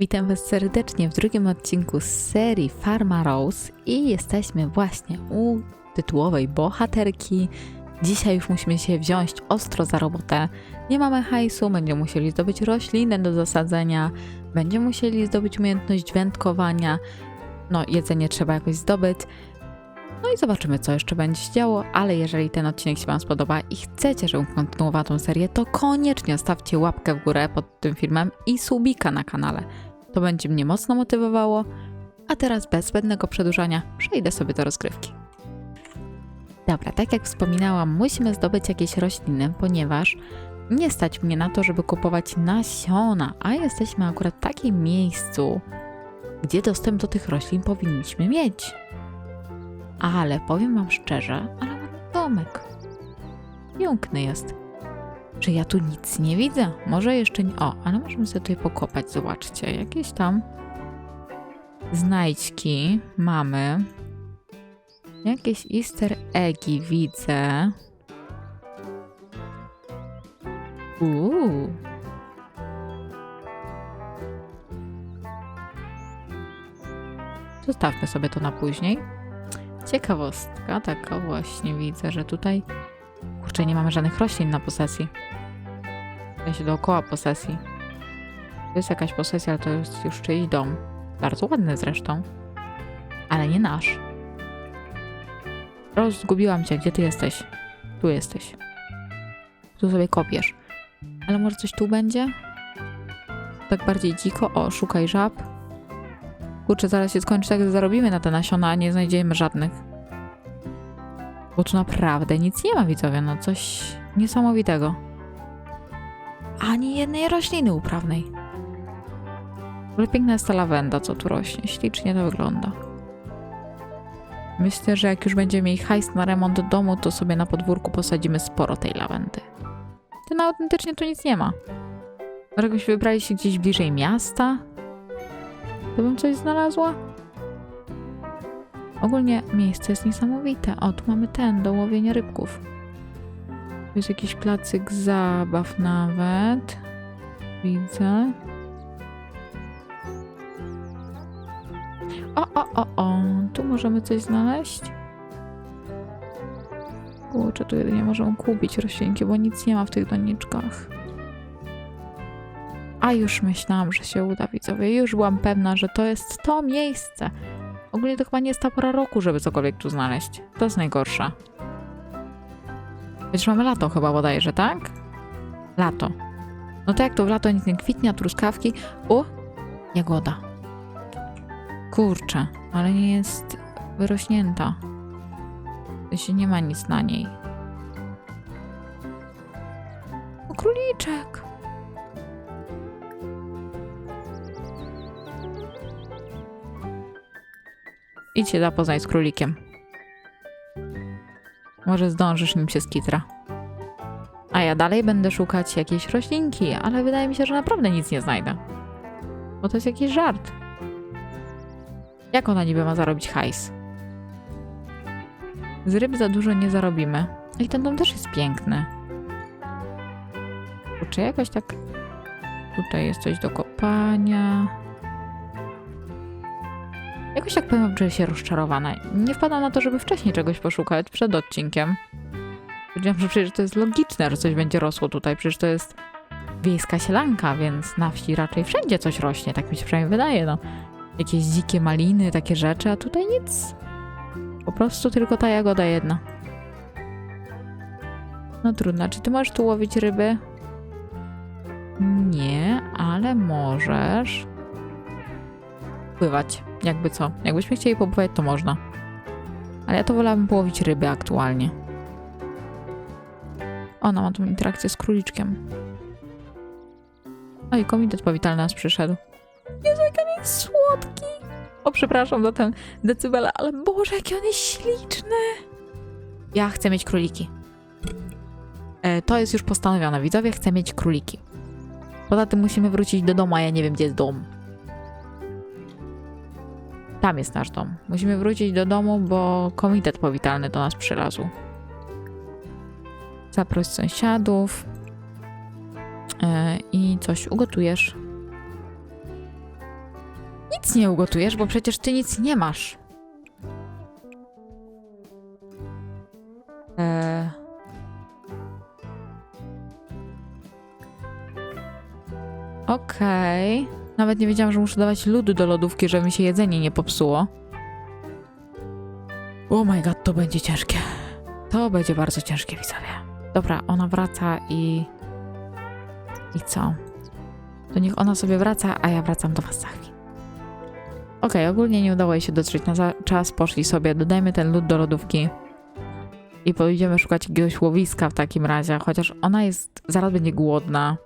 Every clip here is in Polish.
Witam Was serdecznie w drugim odcinku z serii Farma Rose i jesteśmy właśnie u tytułowej bohaterki. Dzisiaj już musimy się wziąć ostro za robotę. Nie mamy hajsu, będziemy musieli zdobyć roślinę do zasadzenia, będziemy musieli zdobyć umiejętność wędkowania, no jedzenie trzeba jakoś zdobyć. No i zobaczymy, co jeszcze będzie się działo, ale jeżeli ten odcinek się Wam spodoba i chcecie, żebym kontynuowała tą serię, to koniecznie stawcie łapkę w górę pod tym filmem i subika na kanale. To będzie mnie mocno motywowało. A teraz bez zbędnego przedłużania przejdę sobie do rozgrywki. Dobra, tak jak wspominałam, musimy zdobyć jakieś rośliny, ponieważ nie stać mnie na to, żeby kupować nasiona, a jesteśmy akurat w takim miejscu, gdzie dostęp do tych roślin powinniśmy mieć. Ale powiem wam szczerze, ale ładny domek. Piękny jest. Czy ja tu nic nie widzę? Może jeszcze nie. O, ale możemy sobie tutaj pokopać, zobaczcie. Jakieś tam znajdźki mamy. Jakieś easter eggi widzę. Uuu. Zostawmy sobie to na później. Ciekawostka, taka właśnie widzę, że tutaj kurczę, nie mamy żadnych roślin na posesji. W sensie dookoła posesji. To jest jakaś posesja, ale to jest już czyjś dom. Bardzo ładny zresztą. Ale nie nasz. Roz, zgubiłam cię. Gdzie ty jesteś? Tu jesteś. Tu sobie kopiesz. Ale może coś tu będzie? Tak bardziej dziko. O, szukaj żab. Kurczę, zaraz się skończy tak, że zarobimy na te nasiona, a nie znajdziemy żadnych. Bo tu naprawdę nic nie ma, widzowie. No coś niesamowitego. Ani jednej rośliny uprawnej. Ale piękna jest ta lawenda, co tu rośnie. Ślicznie to wygląda. Myślę, że jak już będziemy mieli hajs na remont domu, to sobie na podwórku posadzimy sporo tej lawendy. Ty no, autentycznie tu nic nie ma. Może jakoś wybrali się gdzieś bliżej miasta? To bym coś znalazła? Ogólnie miejsce jest niesamowite. O, tu mamy ten, do łowienia rybków. Tu jest jakiś placyk zabaw nawet. Widzę. O, o, o, o. Tu możemy coś znaleźć. Kurczę, tu jedynie możemy kupić roślinki, bo nic nie ma w tych doniczkach. A już myślałam, że się uda, widzowie. Już byłam pewna, że to jest to miejsce. Ogólnie to chyba nie jest ta pora roku, żeby cokolwiek tu znaleźć. To jest najgorsze. Przecież mamy lato chyba bodajże, tak? Lato. No to jak to w lato nic nie kwitnie, a truskawki... O! Jagoda. Kurczę, ale nie jest wyrośnięta. Się nie ma nic na niej. O, króliczek! Idź się zapoznaj z królikiem. Może zdążysz nim się skitra. A ja dalej będę szukać jakiejś roślinki, ale wydaje mi się, że naprawdę nic nie znajdę. Bo to jest jakiś żart. Jak ona niby ma zarobić hajs? Z ryb za dużo nie zarobimy. I ten dom też jest piękny. Czy jakoś tak... Tutaj jest coś do kopania. Jakoś tak powiem, czuję się rozczarowana. Nie wpadam na to, żeby wcześniej czegoś poszukać przed odcinkiem. Powiedziałam, że przecież to jest logiczne, że coś będzie rosło tutaj. Przecież to jest wiejska sielanka, więc na wsi raczej wszędzie coś rośnie. Tak mi się przynajmniej wydaje. No. Jakieś dzikie maliny, takie rzeczy, a tutaj nic. Po prostu tylko ta jagoda jedna. No trudno. Czy ty możesz tu łowić ryby? Nie, ale możesz pływać. Jakby co. Jakbyśmy chcieli popływać, to można. Ale ja to wolałabym połowić ryby aktualnie. Ona ma tą interakcję z króliczkiem. Oj, komitet powitalny nas przyszedł. Jezu, jaki on jest słodki! O, przepraszam za ten decybel, ale Boże, jaki on jest śliczny! Ja chcę mieć króliki. E, to jest już postanowione. Widzowie, chcę mieć króliki. Poza tym musimy wrócić do domu, a ja nie wiem, gdzie jest dom. Tam jest nasz dom. Musimy wrócić do domu, bo komitet powitalny do nas przylazł. Zaproś sąsiadów e, i coś ugotujesz. nic nie ugotujesz, bo przecież ty nic nie masz. Nawet nie wiedziałam, że muszę dawać ludu do lodówki, żeby mi się jedzenie nie popsuło. Oh my god, to będzie ciężkie. To będzie bardzo ciężkie, widzowie. Dobra, ona wraca i... I co? To niech ona sobie wraca, a ja wracam do was za chwilę. Okej, ogólnie nie udało jej się dotrzeć na za- czas, poszli sobie, dodajmy ten lód do lodówki i pójdziemy szukać jakiegoś łowiska w takim razie, chociaż ona jest, zaraz będzie głodna,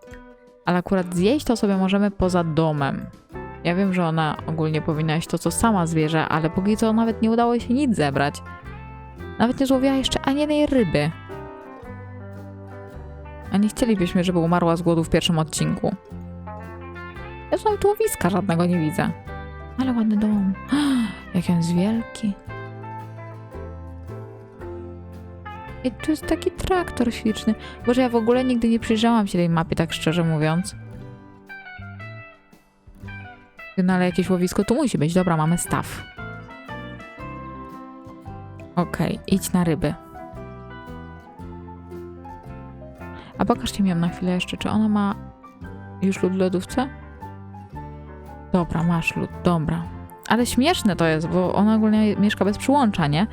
ale akurat zjeść to sobie możemy poza domem. Ja wiem, że ona ogólnie powinna jeść to, co sama zwierzę, ale póki co nawet nie udało się nic zebrać. Nawet nie złowiła jeszcze ani jednej ryby. A nie chcielibyśmy, żeby umarła z głodu w pierwszym odcinku. Ja tu nawet łowiska żadnego nie widzę. Ale ładny dom. Jak on jest wielki. I tu jest taki traktor śliczny. Boże, ja w ogóle nigdy nie przyjrzałam się tej mapie, tak szczerze mówiąc. No ale jakieś łowisko tu musi być. Dobra, mamy staw. Okej, idź na ryby. A pokażcie mi ją na chwilę jeszcze, czy ona ma już lód w lodówce? Dobra, masz lód, dobra. Ale śmieszne to jest, bo ona ogólnie mieszka bez przyłącza, nie?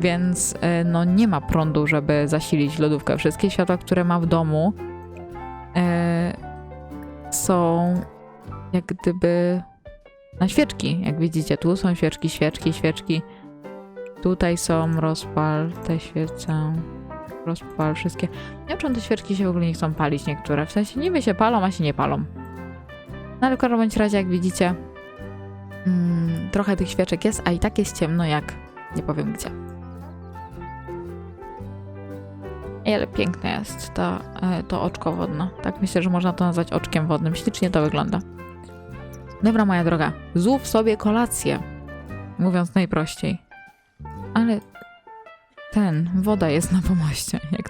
Więc e, no nie ma prądu, żeby zasilić lodówkę. Wszystkie światła, które ma w domu e, są jak gdyby na świeczki. Jak widzicie, tu są świeczki, świeczki, świeczki. Tutaj są rozpal, te świece, rozpal, wszystkie. Nie wiem, czemu te świeczki się w ogóle nie chcą palić niektóre. W sensie niby się palą, a się nie palą. No ale w każdym razie, jak widzicie, mm, trochę tych świeczek jest, a i tak jest ciemno jak nie powiem gdzie. Ej, ale piękne jest to, e, to oczko wodne. Tak myślę, że można to nazwać oczkiem wodnym. Ślicznie to wygląda. Dobra, moja droga, złów sobie kolację. Mówiąc najprościej. Ale ten, woda jest na pomoście. Jak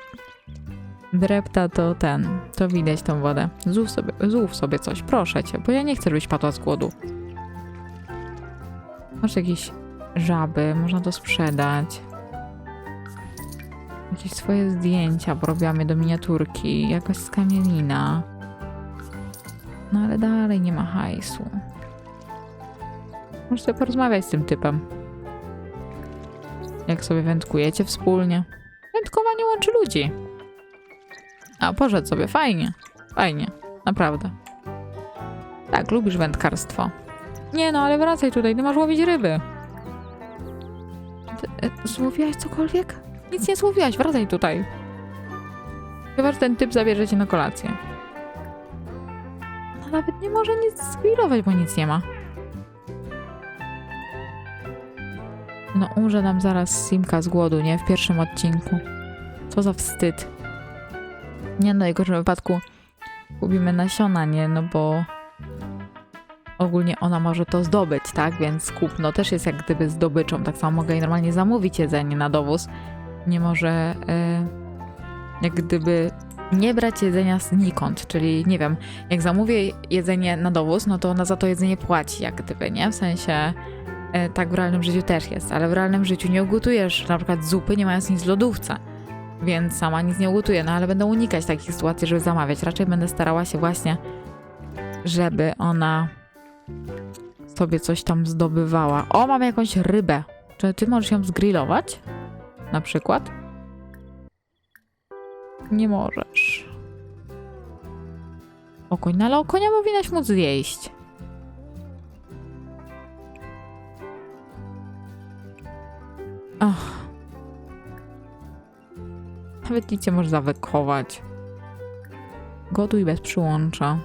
drepta, to ten, to widać tą wodę. Złów sobie, złów sobie coś, proszę cię, bo ja nie chcę, żebyś padła z głodu. Masz jakieś żaby, można to sprzedać. Jakieś swoje zdjęcia, je do miniaturki, jakaś skamielina. No ale dalej nie ma hajsu. Możesz sobie porozmawiać z tym typem. Jak sobie wędkujecie wspólnie. Wędkowanie łączy ludzi. A poszedł sobie, fajnie. Fajnie, naprawdę. Tak, lubisz wędkarstwo. Nie no, ale wracaj tutaj, ty masz łowić ryby. E, złowiłaś cokolwiek? Nic nie złowiłaś, wracaj tutaj. Chyba, że ten typ zabierze cię na kolację. No nawet nie może nic zgrillować, bo nic nie ma. No umrze nam zaraz Simka z głodu, nie? W pierwszym odcinku. Co za wstyd. Nie, no w najgorszym wypadku kupimy nasiona, nie? No bo ogólnie ona może to zdobyć, tak? Więc kupno też jest jak gdyby zdobyczą. Tak samo mogę jej normalnie zamówić jedzenie na dowóz. Nie może e, jak gdyby nie brać jedzenia znikąd, czyli nie wiem, jak zamówię jedzenie na dowóz, no to ona za to jedzenie płaci, jak gdyby, nie? W sensie e, tak w realnym życiu też jest, ale w realnym życiu nie ugotujesz na przykład zupy, nie mając nic w lodówce, więc sama nic nie ugotuję, no ale będę unikać takich sytuacji, żeby zamawiać. Raczej będę starała się właśnie, żeby ona sobie coś tam zdobywała. O, mam jakąś rybę. Czy ty możesz ją zgrillować? Na przykład? Nie możesz. Okoń, no ale okonia powinnaś móc zjeść. Ach. Nawet nie możesz zawekować. Gotuj bez przyłącza.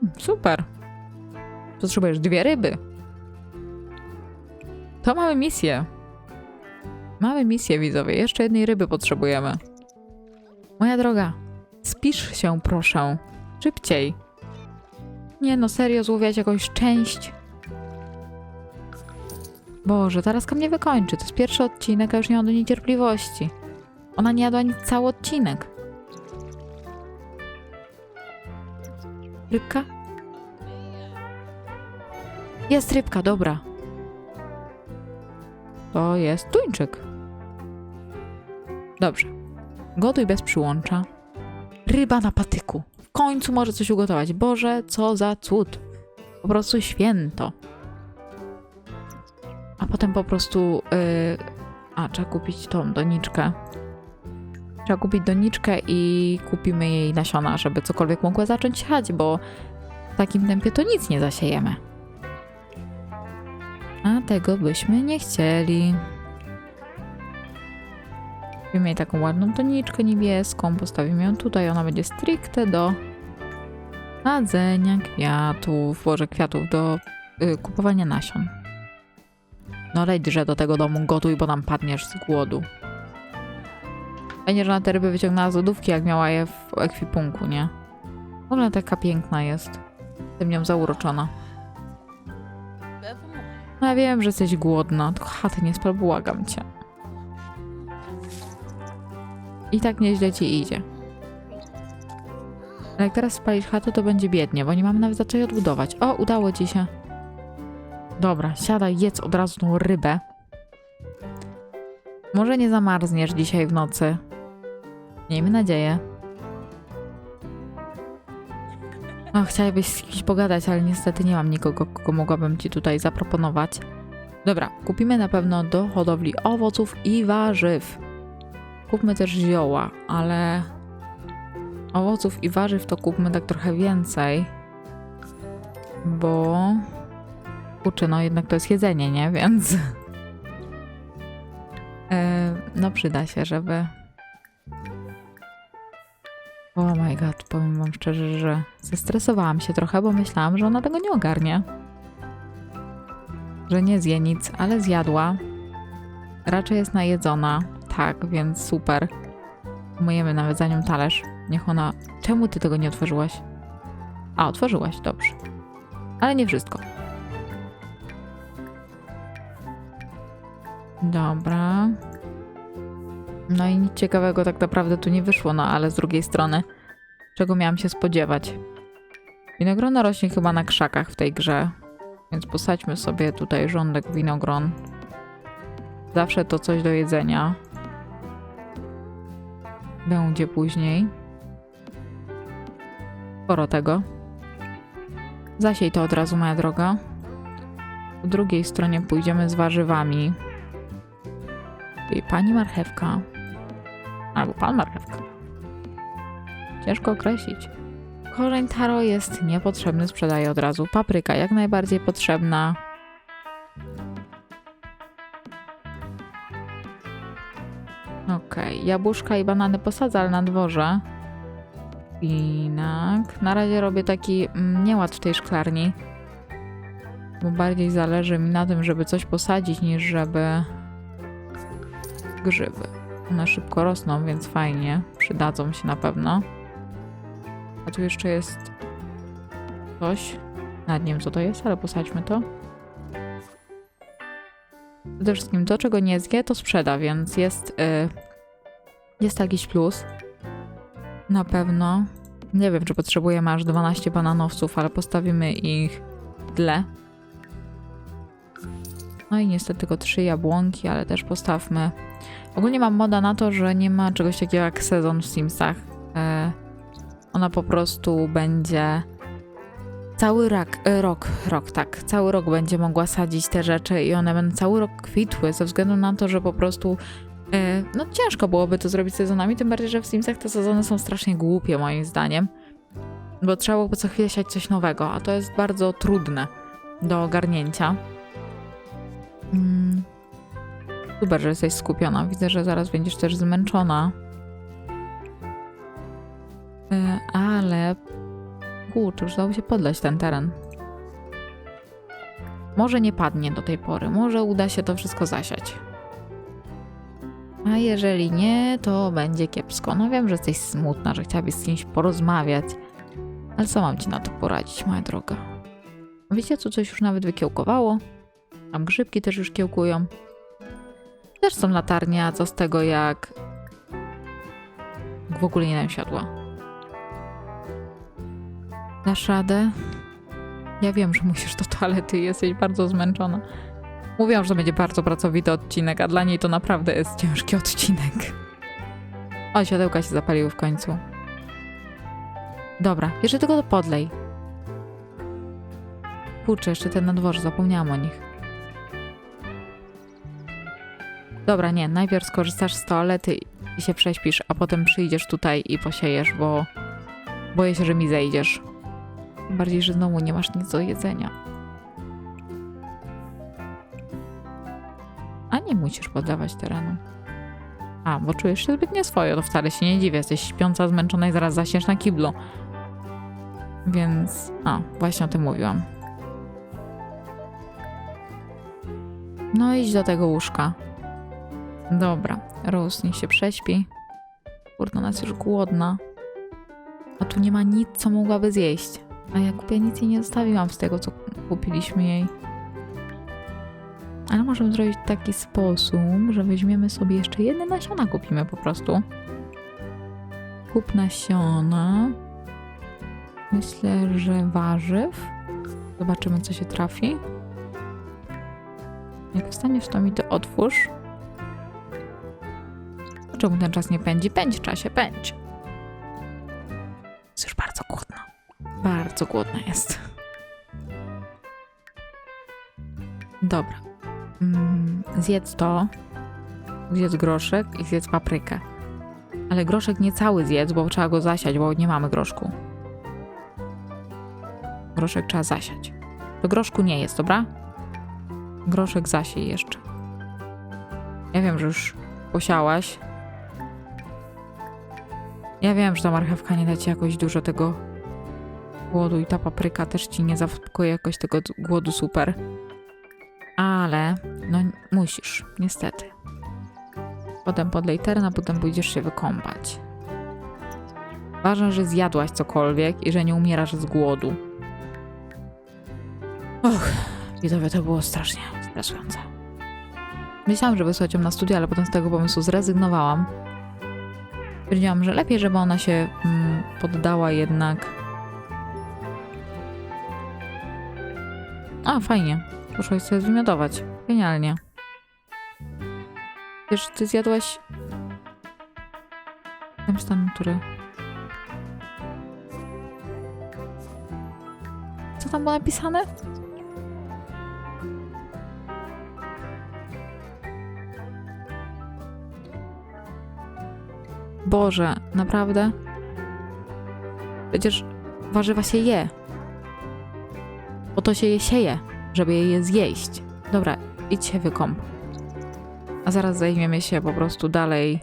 Hmm, Super. Potrzebujesz dwie ryby. To mamy misję. Mamy misję, widzowie. Jeszcze jednej ryby potrzebujemy. Moja droga, spisz się, proszę. Szybciej. Nie no, serio, złowiać jakąś część. Boże, teraz mnie wykończy. To jest pierwszy odcinek, a już nie mam do niej cierpliwości. Ona nie jadła nic cały odcinek. Rybka? Jest rybka, dobra. To jest tuńczyk. Dobrze. Gotuj bez przyłącza. Ryba na patyku. W końcu może coś ugotować. Boże, co za cud. Po prostu święto. A potem po prostu. Yy... A, trzeba kupić tą doniczkę. Trzeba kupić doniczkę i kupimy jej nasiona, żeby cokolwiek mogła zacząć siać, bo w takim tempie to nic nie zasiejemy. A tego byśmy nie chcieli. Kupimy jej taką ładną doniczkę niebieską, postawimy ją tutaj, ona będzie stricte do sadzenia kwiatów, boże kwiatów, do y, kupowania nasion. No lejdźże do tego domu, gotuj, bo nam padniesz z głodu. Fajnie, że na te ryby wyciągnęła z lodówki, jak miała je w ekwipunku, nie? W ogóle taka piękna jest. Jestem nią zauroczona. No ja wiem, że jesteś głodna, tylko chaty nie spal, błagam cię. I tak nieźle ci idzie. Ale jak teraz spalisz chatę, to będzie biednie, bo nie mamy nawet za odbudować. O, udało ci się. Dobra, siadaj, jedz od razu tą rybę. Może nie zamarzniesz dzisiaj w nocy. Miejmy nadzieję. O, chciałabyś z kimś pogadać, ale niestety nie mam nikogo, kogo mogłabym ci tutaj zaproponować. Dobra, kupimy na pewno do hodowli owoców i warzyw. Kupmy też zioła, ale owoców i warzyw to kupmy tak trochę więcej, bo kurczę, no jednak to jest jedzenie, nie? Więc e, no przyda się, żeby Oh my god, powiem wam szczerze, że zestresowałam się trochę, bo myślałam, że ona tego nie ogarnie. Że nie zje nic, ale zjadła. Raczej jest najedzona. Tak, więc super. Myjemy nawet za nią talerz. Niech ona... Czemu ty tego nie otworzyłaś? A, otworzyłaś, dobrze. Ale nie wszystko. Dobra. No i nic ciekawego tak naprawdę tu nie wyszło, no ale z drugiej strony, czego miałam się spodziewać? Winogrona rośnie chyba na krzakach w tej grze, więc posadźmy sobie tutaj rządek winogron. Zawsze to coś do jedzenia. Będzie później. Sporo tego. Zasiej to od razu, moja droga. Po drugiej stronie pójdziemy z warzywami. Czyli pani marchewka. Albo pan marchewka. Ciężko określić. Korzeń taro jest niepotrzebny, sprzedaję od razu. Papryka jak najbardziej potrzebna. Jabłuszka i banany posadzę, ale na dworze. Spinak. Na razie robię taki mm, nieład w tej szklarni. Bo bardziej zależy mi na tym, żeby coś posadzić, niż żeby grzyby. One szybko rosną, więc fajnie. Przydadzą się na pewno. A tu jeszcze jest coś. Nie wiem co to jest, ale posadźmy to. Przede wszystkim to, czego nie zje, to sprzeda, więc jest, y, jest jakiś plus. Na pewno. Nie wiem, czy potrzebujemy aż 12 bananowców, ale postawimy ich tle. No i niestety tylko trzy jabłonki, ale też postawmy. Ogólnie mam moda na to, że nie ma czegoś takiego jak sezon w Simsach. E, ona po prostu będzie cały rak, e, rok, rok, tak, cały rok będzie mogła sadzić te rzeczy i one będą cały rok kwitły ze względu na to, że po prostu no ciężko byłoby to zrobić sezonami, tym bardziej, że w Simsach te sezony są strasznie głupie moim zdaniem, bo trzeba byłoby co chwilę siać coś nowego, a to jest bardzo trudne do ogarnięcia. Mm. Super, że jesteś skupiona. Widzę, że zaraz będziesz też zmęczona. E, ale... Kurczę, już dało się podleć ten teren. Może nie padnie do tej pory. Może uda się to wszystko zasiać. A jeżeli nie, to będzie kiepsko. No wiem, że jesteś smutna, że chciałabyś z kimś porozmawiać. Ale co mam ci na to poradzić, moja droga? Wiecie, co coś już nawet wykiełkowało? Tam grzybki też już kiełkują. Też są latarnie, a co z tego jak w ogóle nie dałem światła. Dasz radę? Ja wiem, że musisz do toalety jesteś bardzo zmęczona. Mówiłam, że to będzie bardzo pracowity odcinek, a dla niej to naprawdę jest ciężki odcinek. O, światełka się zapaliły w końcu. Dobra, jeszcze tylko to podlej. Kurczę, jeszcze ten na dworze, zapomniałam o nich. Dobra, nie, najpierw skorzystasz z toalety i się prześpisz, a potem przyjdziesz tutaj i posiejesz, bo boję się, że mi zejdziesz. Bardziej, że znowu nie masz nic do jedzenia. Nie musisz podlewać terenu. A, bo czujesz się zbyt nieswojo, to wcale się nie dziwię. Jesteś śpiąca, zmęczona i zaraz zasiesz na kiblu. Więc, a, właśnie o tym mówiłam. No idź do tego łóżka. Dobra, Rose niech się prześpi. Kurde, ona jest już głodna. A tu nie ma nic, co mogłaby zjeść. A ja kupię nic jej nie zostawiłam z tego, co kupiliśmy jej. Ale możemy zrobić w taki sposób, że weźmiemy sobie jeszcze jedne nasiona, kupimy po prostu. Kup nasiona. Myślę, że warzyw. Zobaczymy, co się trafi. Jak wstaniesz, to mi to otwórz. Czemu ten czas nie pędzi? Pędź czasie, pędź. Jest już bardzo głodna. Bardzo głodna jest. Dobra. Zjedz to. Zjedz groszek i zjedz paprykę. Ale groszek nie cały zjedz, bo trzeba go zasiać, bo nie mamy groszku. Groszek trzeba zasiać. To groszku nie jest, dobra? Groszek zasiej jeszcze. Ja wiem, że już posiałaś. Ja wiem, że ta marchewka nie da ci jakoś dużo tego głodu i ta papryka też ci nie zaspokoi jakoś tego głodu super. Ale no musisz, niestety. Potem podlej teren, a potem pójdziesz się wykąpać. Ważne, że zjadłaś cokolwiek i że nie umierasz z głodu. Och, widzowie, to było strasznie stresujące. Myślałam, że wysłać ją na studia, ale potem z tego pomysłu zrezygnowałam. Stwierdziłam, że lepiej, żeby ona się mm, poddała jednak. A, fajnie. Poszłaś sobie zwymiotować. Genialnie. Wiesz, ty zjadłaś... Ten stan, który... Co tam było napisane? Boże, naprawdę? Przecież warzywa się je. Bo to się je sieje, żeby je zjeść. Dobra, idź się wykąp. A zaraz zajmiemy się po prostu dalej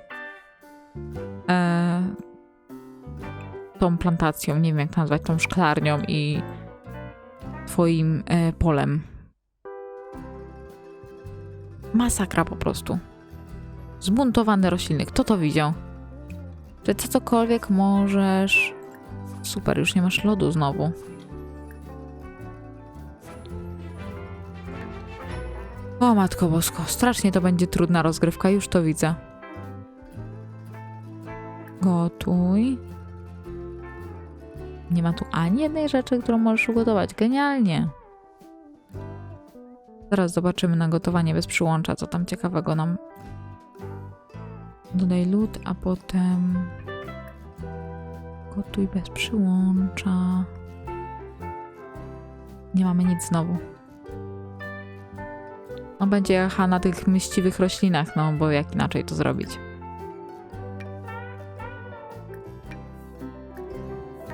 e, tą plantacją, nie wiem jak to nazwać, tą szklarnią i twoim e, polem. Masakra po prostu. Zbuntowany rośliny. Kto to widział? Że ty cokolwiek możesz. Super, już nie masz lodu znowu. Matko bosko, strasznie to będzie trudna rozgrywka, już to widzę. Gotuj. Nie ma tu ani jednej rzeczy, którą możesz ugotować. Genialnie. Zaraz zobaczymy na gotowanie bez przyłącza, co tam ciekawego nam Dodaj lód, a potem gotuj bez przyłącza. Nie mamy nic znowu. No będzie jacha na tych myśliwych roślinach, no bo jak inaczej to zrobić.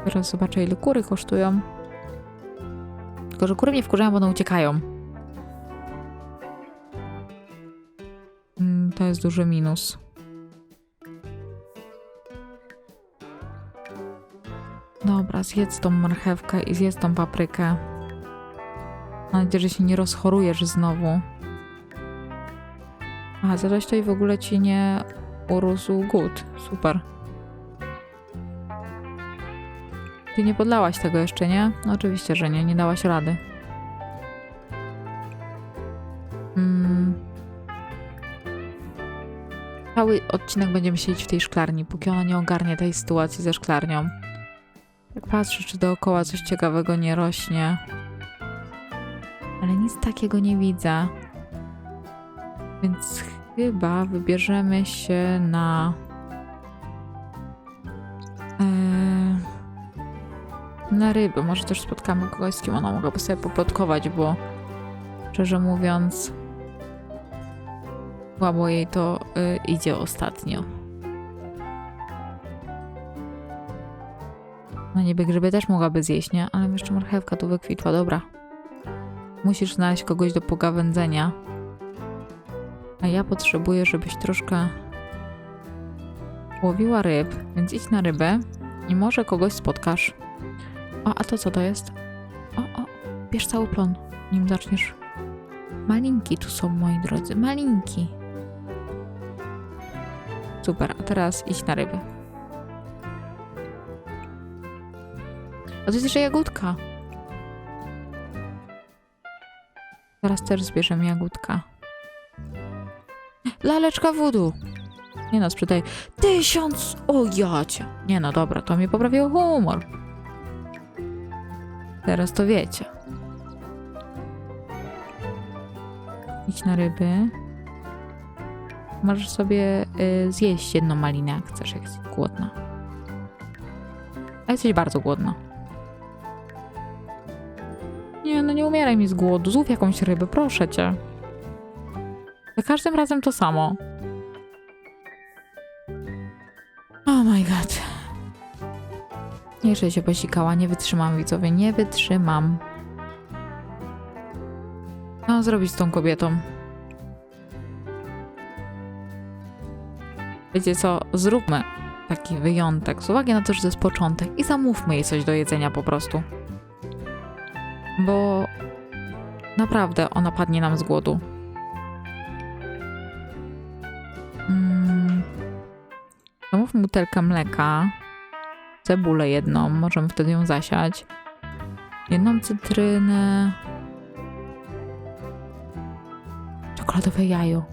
Teraz zobaczę ile kury kosztują. Tylko, że kury mnie wkurzają, bo one uciekają. Mm, To jest duży minus. Dobra, zjedz tą marchewkę i zjedz tą paprykę. Mam nadzieję, że się nie rozchorujesz znowu. Aha, zjadłeś to i w ogóle ci nie urósł głód. Super. Ty nie podlałaś tego jeszcze, nie? No oczywiście, że nie. Nie dałaś rady. Mm. Cały odcinek będziemy siedzieć w tej szklarni, póki ona nie ogarnie tej sytuacji ze szklarnią. Jak patrzę, czy dookoła coś ciekawego nie rośnie. ale nic takiego nie widzę. Więc chyba wybierzemy się na. Eee, na ryby. Może też spotkamy kogoś, z kim ona mogłaby sobie poplotkować, bo szczerze mówiąc, słabo jej to y, idzie ostatnio. No niby grzyby też mogłaby zjeść, nie? Ale jeszcze marchewka tu wykwitła, dobra. Musisz znaleźć kogoś do pogawędzenia. A ja potrzebuję, żebyś troszkę łowiła ryb, więc idź na rybę i może kogoś spotkasz. O, a to co to jest? O, o, bierz cały plon, nim zaczniesz. Malinki tu są, moi drodzy, malinki. Super, a teraz idź na ryby. A to jest jeszcze jagódka. Teraz też zbierzemy jagódka. Laleczka wodu. Nie no, sprzedaj. Tysiąc! O jacie. Nie no, dobra, to mi poprawiło humor. Teraz to wiecie. Idź na ryby. Możesz sobie y, zjeść jedną malinę, jak chcesz, jak jesteś głodna. A jesteś bardzo głodna. Nie, no nie umieraj mi z głodu. Złów jakąś rybę, proszę cię. Za każdym razem to samo. Oh my god. Jeszcze się posikała, nie wytrzymam widzowie, nie wytrzymam. Mam zrobić z tą kobietą? Wiecie co, zróbmy taki wyjątek, z uwagi na to, że to jest początek i zamówmy jej coś do jedzenia po prostu. Bo naprawdę ona padnie nam z głodu. Butelkę mleka, cebulę jedną, możemy wtedy ją zasiać. Jedną cytrynę. Czekoladowe jajo.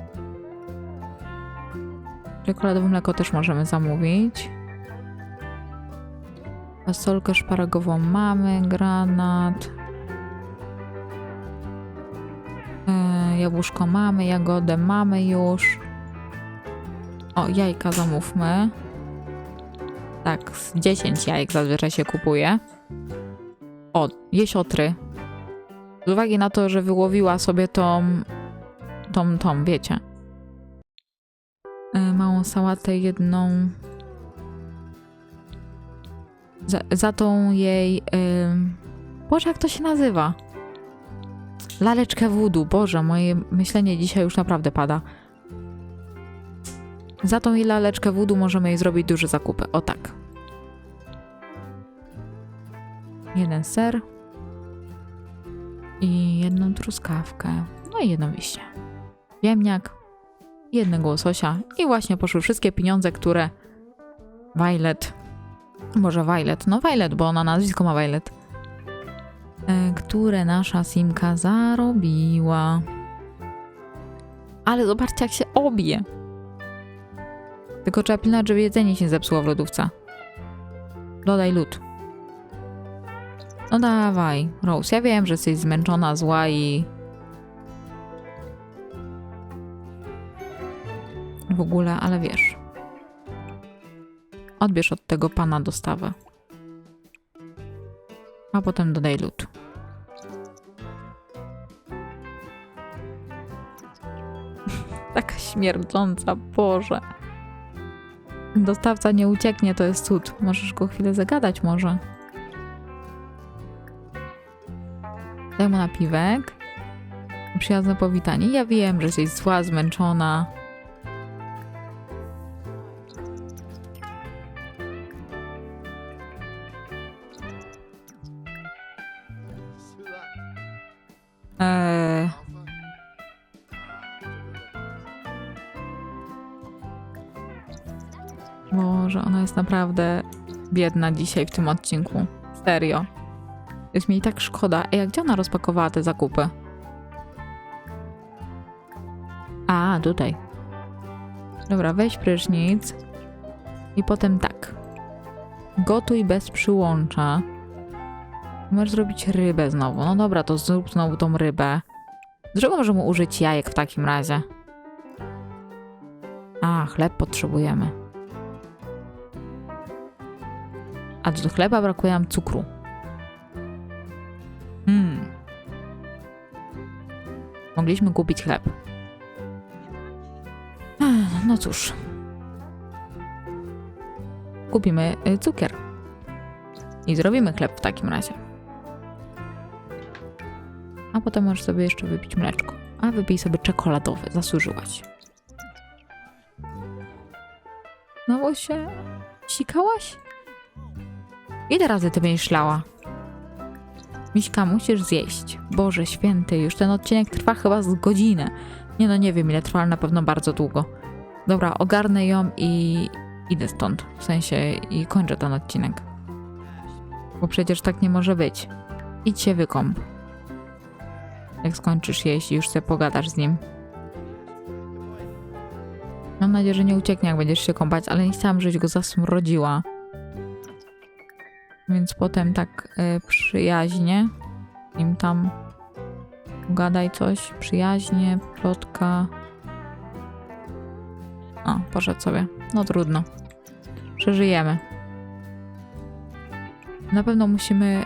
Czekoladowe mleko też możemy zamówić. Fasolkę szparagową mamy, granat. Yy, jabłuszko mamy, jagodę mamy już. O, jajka zamówmy. Tak, z 10 jajek zazwyczaj się kupuje. O, jesiotry. Z uwagi na to, że wyłowiła sobie tą, tą, tą, wiecie. Yy, małą sałatę jedną. Za, za tą jej... Yy... Boże, jak to się nazywa? Laleczkę wudu. Boże, moje myślenie dzisiaj już naprawdę pada. Za tą jej laleczkę wudu możemy jej zrobić duże zakupy. O tak. Jeden ser. I jedną truskawkę. No i jedną wiśnie. Ziemniak. Jednego łososia. I właśnie poszły wszystkie pieniądze, które Violet. Może Violet. No Violet, bo ona nazwisko ma Violet. E, które nasza Simka zarobiła. Ale zobaczcie, jak się obie. Tylko trzeba pilnować, żeby jedzenie się zepsuło w lodówce. Dodaj lód. No dawaj, Rose. Ja wiem, że jesteś zmęczona, zła i... W ogóle, ale wiesz. Odbierz od tego pana dostawę. A potem dodaj lód. Taka śmierdząca, Boże. Dostawca nie ucieknie, to jest cud. Możesz go chwilę zagadać może. Daj mu napiwek. Przyjazne powitanie. Ja wiem, że jesteś zła, zmęczona. Biedna dzisiaj w tym odcinku. Serio. Jest mi tak szkoda. Ej, a gdzie ona rozpakowała te zakupy? A, tutaj. Dobra, weź prysznic. I potem tak. Gotuj bez przyłącza. Możesz zrobić rybę znowu. No dobra, to zrób znowu tą rybę. Z czego możemy użyć jajek w takim razie? A, chleb potrzebujemy. A do chleba brakuje nam cukru. Hmm. Mogliśmy kupić chleb. No cóż. Kupimy y, cukier. I zrobimy chleb w takim razie. A potem możesz sobie jeszcze wypić mleczko. A wypij sobie czekoladowy, zasłużyłaś. Znowu się sikałaś? Ile razy ty będziesz szlała? Miśka, musisz zjeść. Boże święty, już ten odcinek trwa chyba z godzinę. Nie no, nie wiem ile trwa, ale na pewno bardzo długo. Dobra, ogarnę ją i idę stąd. W sensie i kończę ten odcinek. Bo przecież tak nie może być. Idź się wykąp. Jak skończysz jeść i już sobie pogadasz z nim. Mam nadzieję, że nie ucieknie, jak będziesz się kąpać, ale nie chciałam, żebyś go zasmrodziła. Więc potem tak y, przyjaźnie im tam gadaj coś, przyjaźnie, plotka. O, poszedł sobie. No trudno. Przeżyjemy. Na pewno musimy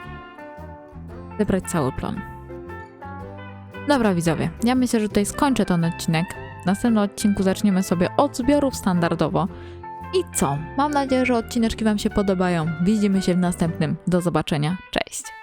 wybrać cały plan. Dobra, widzowie, ja myślę, że tutaj skończę ten odcinek. W następnym odcinku zaczniemy sobie od zbiorów standardowo. I co? Mam nadzieję, że odcineczki Wam się podobają. Widzimy się w następnym. Do zobaczenia. Cześć!